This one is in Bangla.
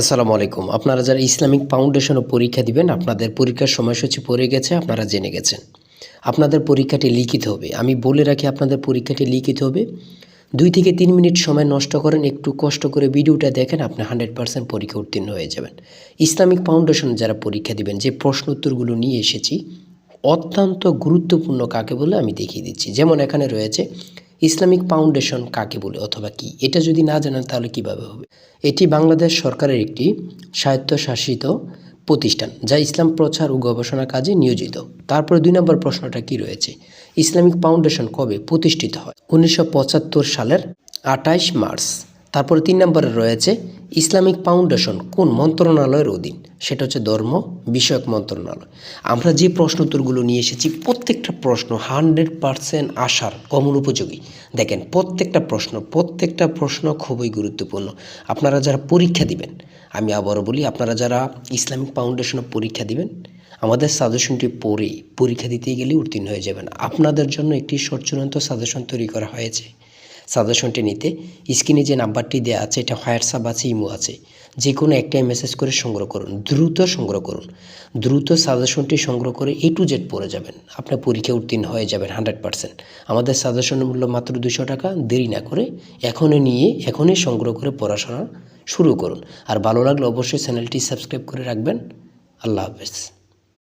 আসসালামু আলাইকুম। আপনারা যারা ইসলামিক ফাউন্ডেশনও পরীক্ষা দিবেন, আপনাদের পরীক্ষার সময়সূচি পড়ে গেছে, আপনারা জেনে গেছেন। আপনাদের পরীক্ষাটি লিখিত হবে। আমি বলে রাখি, আপনাদের পরীক্ষাটি লিখিত হবে। দুই থেকে তিন মিনিট সময় নষ্ট করেন, একটু কষ্ট করে ভিডিওটা দেখেন, আপনি হান্ড্রেড পার্সেন্ট পরীক্ষা উত্তীর্ণ হয়ে যাবেন। ইসলামিক ফাউন্ডেশন যারা পরীক্ষা দিবেন, যে প্রশ্ন উত্তরগুলো নিয়ে এসেছি, অত্যন্ত গুরুত্বপূর্ণ কাকে বলে আমি দেখিয়ে দিচ্ছি। যেমন এখানে রয়েছে ইসলামিক ফাউন্ডেশন কাকে বলে অথবা কি? এটা যদি না জানেন তাহলে কীভাবে হবে? এটি বাংলাদেশ সরকারের একটি স্বায়ত্তশাসিত প্রতিষ্ঠান, যা ইসলাম প্রচার ও গবেষণা কাজে নিয়োজিত। তারপরে দুই নম্বর প্রশ্নটা কি রয়েছে? ইসলামিক ফাউন্ডেশন কবে প্রতিষ্ঠিত হয়? উনিশশো পঁচাত্তর সালের আটাইশ মার্চ। তারপরে তিন নম্বরে রয়েছে ইসলামিক ফাউন্ডেশন কোন মন্ত্রণালয়ের অধীন? সেটা হচ্ছে ধর্ম বিষয়ক মন্ত্রণালয়। আমরা যে প্রশ্ন উত্তরগুলো নিয়ে এসেছি, প্রত্যেকটা প্রশ্ন হান্ড্রেড পারসেন্ট আসার কমন উপযোগী। দেখেন, প্রত্যেকটা প্রশ্ন প্রত্যেকটা প্রশ্ন খুবই গুরুত্বপূর্ণ। আপনারা যারা পরীক্ষা দিবেন, আমি আবারও বলি, আপনারা যারা ইসলামিক ফাউন্ডেশনে পরীক্ষা দিবেন, আমাদের সাজেশনটি পড়ে পরীক্ষা দিতে গেলে উত্তীর্ণ হয়ে যাবেন। আপনাদের জন্য একটি সচ্চূড়ান্ত সাজেশন তৈরি করা হয়েছে। সাজেশনটি নিতে, স্ক্রিনে যে নাম্বারটি দেওয়া আছে, এটা হোয়াটসঅ্যাপ আছে, ইমো আছে। যে কোনো একটাই মেসেজ করে সংগ্রহ করুন, দ্রুত সংগ্রহ করুন। দ্রুত সাজেশনটি সংগ্রহ করে এ টু জেড পড়ে যাবেন। আপনার পরীক্ষা উত্তীর্ণ হয়ে যাবেন হান্ড্রেড পার্সেন্ট আমাদের সাজেশনের মূল্য মাত্র দুশো টাকা, দেরি না করে এখনই নিয়ে, এখনই সংগ্রহ করে পড়াশোনা শুরু করুন। আর ভালো লাগলে অবশ্যই চ্যানেলটি সাবস্ক্রাইব করে রাখবেন। আল্লাহ হাফেজ।